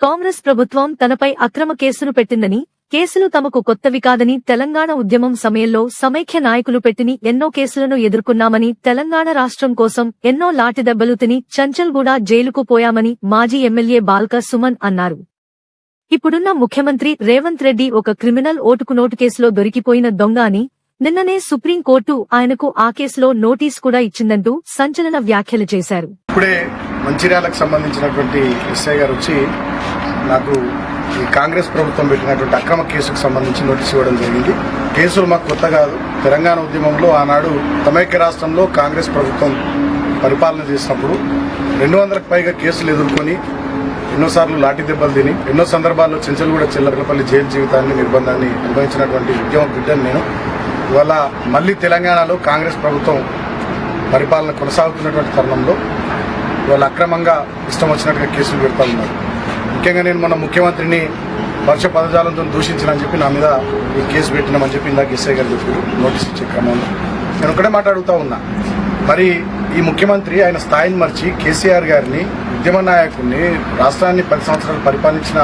కాంగ్రెస్ ప్రభుత్వం తనపై అక్రమ కేసును పెట్టిందని కేసులు తమకు కొత్తవి కాదని తెలంగాణ ఉద్యమం సమయంలో సమైఖ్య నాయకులు పెట్టిని ఎన్నో కేసులను ఎదుర్కొన్నామని తెలంగాణ రాష్ట్రం కోసం ఎన్నో లాటిదెబ్బలు తిని చంచల్గూడ జైలుకు పోయామని మాజీ ఎమ్మెల్యే బాల్క సుమన్ అన్నారు. ఇప్పుడున్న ముఖ్యమంత్రి రేవంత్ రెడ్డి ఒక క్రిమినల్ ఓటుకు నోటు కేసులో దొరికిపోయిన దొంగ అని నిన్ననే సుప్రీంకోర్టు ఆయనకు ఆ కేసులో నోటీస్ కూడా ఇచ్చిందంటూ సంచలన వ్యాఖ్యలు చేశారు. మంచిర్యాలకు సంబంధించినటువంటి ఎస్ఐ గారు వచ్చి నాకు ఈ కాంగ్రెస్ ప్రభుత్వం పెట్టినటువంటి అక్రమ కేసుకు సంబంధించి నోటీస్ ఇవ్వడం జరిగింది. కేసులు మాకు కొత్త కాదు. తెలంగాణ ఉద్యమంలో ఆనాడు తమైక్య రాష్ట్రంలో కాంగ్రెస్ ప్రభుత్వం పరిపాలన చేసినప్పుడు రెండు వందలకు పైగా కేసులు ఎదుర్కొని ఎన్నోసార్లు లాఠీ దెబ్బలు తిని ఎన్నో సందర్భాల్లో చెంచల్గూడ చిల్లకలపల్లి జైలు జీవితాన్ని నిర్బంధాన్ని అనుభవించినటువంటి ఉద్యమ బిడ్డను నేను. ఇవాళ మళ్ళీ తెలంగాణలో కాంగ్రెస్ ప్రభుత్వం పరిపాలన కొనసాగుతున్నటువంటి తరుణంలో వాళ్ళు అక్రమంగా ఇష్టం వచ్చినట్టుగా కేసులు పెడతా ఉన్నారు. ముఖ్యంగా నేను మన ముఖ్యమంత్రిని వర్ష పదజాలంతో దూషించినని చెప్పి నా మీద ఈ కేసు పెట్టినామని చెప్పి ఇందాక ఎస్ఐ గారు చెప్పారు. నోటీస్ ఇచ్చే క్రమంలో. నేను ఒకటే మాట్లాడుతూ ఉన్నా. మరి ఈ ముఖ్యమంత్రి ఆయన స్థాయిని మర్చి కేసీఆర్ గారిని ఉద్యమ నాయకుడిని రాష్ట్రాన్ని పది సంవత్సరాలు పరిపాలించిన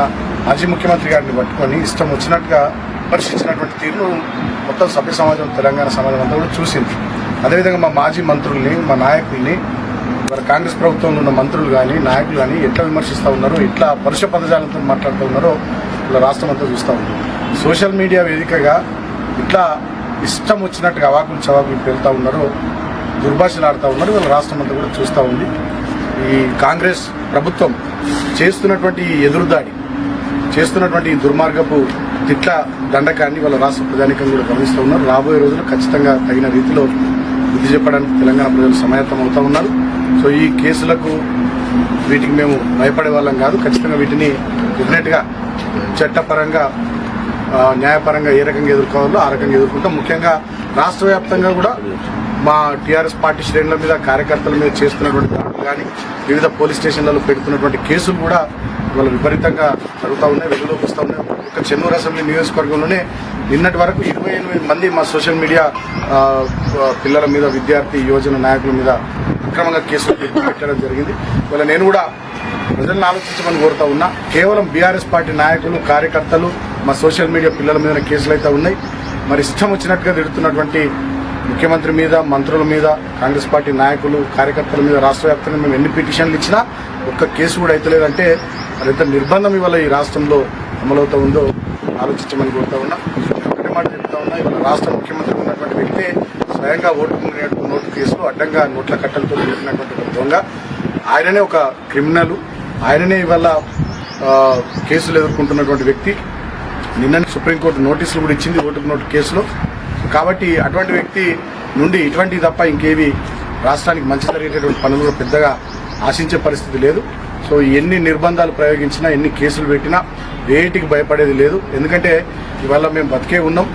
మాజీ ముఖ్యమంత్రి గారిని పట్టుకొని ఇష్టం వచ్చినట్టుగా పరిశీలించినటువంటి తీరును మొత్తం సభ్య సమాజం తెలంగాణ సమాజం అంతా కూడా చూసింది. అదేవిధంగా మా మాజీ మంత్రుల్ని మా నాయకుల్ని మరి కాంగ్రెస్ ప్రభుత్వంలో ఉన్న మంత్రులు కానీ నాయకులు కానీ ఎట్లా విమర్శిస్తూ ఉన్నారో ఎట్లా పరుష పదజాలంతో మాట్లాడుతూ ఉన్నారో ఇలా రాష్ట్రం అంతా చూస్తూ ఉంది. సోషల్ మీడియా వేదికగా ఇట్లా ఇష్టం వచ్చినట్టుగా అవాకులు చవాకులు పెళ్తూ ఉన్నారో దుర్భాషలు ఆడుతూ ఉన్నారు వీళ్ళ రాష్ట్రం అంతా కూడా చూస్తూ ఉంది. ఈ కాంగ్రెస్ ప్రభుత్వం చేస్తున్నటువంటి ఈ ఎదురుదాడి చేస్తున్నటువంటి ఈ దుర్మార్గపు తిట్ల దండకాన్ని వాళ్ళ రాష్ట్ర ప్రజానికం కూడా గమనిస్తూ ఉన్నారు. రాబోయే రోజుల్లో ఖచ్చితంగా తగిన రీతిలో బుద్ధి చెప్పడానికి తెలంగాణ ప్రజలు సమాయత్తం అవుతూ ఉన్నారు. సో ఈ కేసులకు వీటికి మేము భయపడే వాళ్ళం కాదు. ఖచ్చితంగా వీటిని డెఫినెట్గా చట్టపరంగా న్యాయపరంగా ఏ రకంగా ఎదుర్కోవాలో ఆ రకంగా ఎదుర్కొంటాం. ముఖ్యంగా రాష్ట్ర వ్యాప్తంగా కూడా మా టీఆర్ఎస్ పార్టీ శ్రేణుల మీద కార్యకర్తల మీద చేస్తున్నటువంటి దాడులు కానీ వివిధ పోలీస్ స్టేషన్లలో పెడుతున్నటువంటి కేసులు కూడా ఇవాళ విపరీతంగా జరుగుతూ ఉన్నాయి వెలుగులోకి వస్తూ ఉన్నాయి. ఒక చెన్నూరు అసెంబ్లీ నియోజకవర్గంలోనే నిన్నటి వరకు ఇరవై ఎనిమిది మంది మా సోషల్ మీడియా పిల్లల మీద విద్యార్థి యువజన నాయకుల మీద అక్రమంగా కేసులు పెట్టడం జరిగింది. ఇవాళ నేను కూడా ప్రజలను ఆలోచించమని కోరుతా ఉన్నా. కేవలం బీఆర్ఎస్ పార్టీ నాయకులు కార్యకర్తలు మా సోషల్ మీడియా పిల్లల మీద కేసులు అయితే ఉన్నాయి. మరి ఇష్టం వచ్చినట్టుగా తిడుతున్నటువంటి ముఖ్యమంత్రి మీద మంత్రుల మీద కాంగ్రెస్ పార్టీ నాయకులు కార్యకర్తల మీద రాష్ట్ర వ్యాప్తంగా మేము ఎన్ని పిటిషన్లు ఇచ్చినా ఒక్క కేసు కూడా అయితే లేదంటే మరి ఎంత నిర్బంధం ఇవాళ ఈ రాష్ట్రంలో అమలవుతా ఉందో ఆలోచించమని కోరుతా ఉన్నా. మాట చెప్తా ఉన్నా ఇవాళ రాష్ట్ర ముఖ్యమంత్రి ఉన్నటువంటి వ్యక్తి స్వయంగా ఓటు నోటు కేసులు అడ్డంగా నోట్ల కట్టలతో పెట్టినటువంటి ఒక దొంగ. ఆయననే ఒక క్రిమినల్. ఆయననే ఇవాళ కేసులు ఎదుర్కొంటున్నటువంటి వ్యక్తి. నిన్న సుప్రీంకోర్టు నోటీసులు కూడా ఇచ్చింది ఓటుకు నోటు కేసులో. కాబట్టి అటువంటి వ్యక్తి నుండి ఇటువంటి తప్ప ఇంకేవి రాష్ట్రానికి మంచి జరిగేటటువంటి పనులు కూడా పెద్దగా ఆశించే పరిస్థితి లేదు. సో ఎన్ని నిర్బంధాలు ప్రయోగించినా ఎన్ని కేసులు పెట్టినా వేటికి భయపడేది లేదు. ఎందుకంటే ఇవాళ మేము బతికే ఉన్నాం.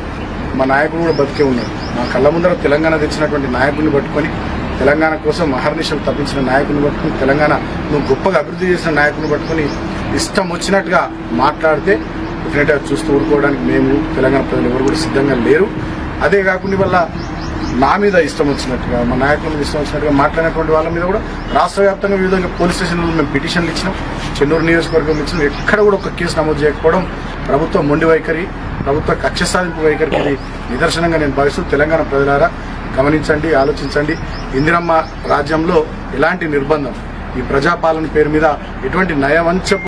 మా నాయకుడు కూడా బతికే ఉన్నాడు మా కళ్ళ ముందర తెలంగాణ తెచ్చినటువంటి నాయకుడిని పట్టుకొని తెలంగాణ కోసం మహర్నిశలు తప్పించిన నాయకుని పట్టుకుని తెలంగాణ నువ్వు గొప్పగా అభివృద్ధి చేసిన నాయకుని పట్టుకుని ఇష్టం వచ్చినట్టుగా మాట్లాడితే డెఫినెట్గా చూస్తూ ఊరుకోవడానికి మేము తెలంగాణ ప్రజలు ఎవరు కూడా సిద్ధంగా లేరు. అదే కాకుండా వల్ల నా మీద ఇష్టం వచ్చినట్టుగా మా నాయకుల మీద ఇష్టం వచ్చినట్టుగా మాట్లాడినటువంటి వాళ్ళ మీద కూడా రాష్ట్ర వ్యాప్తంగా వివిధ పోలీస్ స్టేషన్లలో మేము పిటిషన్లు ఇచ్చినాం. చెన్నూరు నియోజకవర్గం ఇచ్చినాం. ఎక్కడ కూడా ఒక కేసు నమోదు చేయకపోవడం ప్రభుత్వం మొండి వైఖరి ప్రభుత్వ కక్ష సాధింపు వైఖరికి ఇది నిదర్శనంగా నేను భావిస్తూ తెలంగాణ ప్రజలారా గమనించండి ఆలోచించండి. ఇందిరమ్మ రాజ్యంలో ఎలాంటి నిర్బంధం? ఈ ప్రజాపాలన పేరు మీద ఎటువంటి నయవంచపు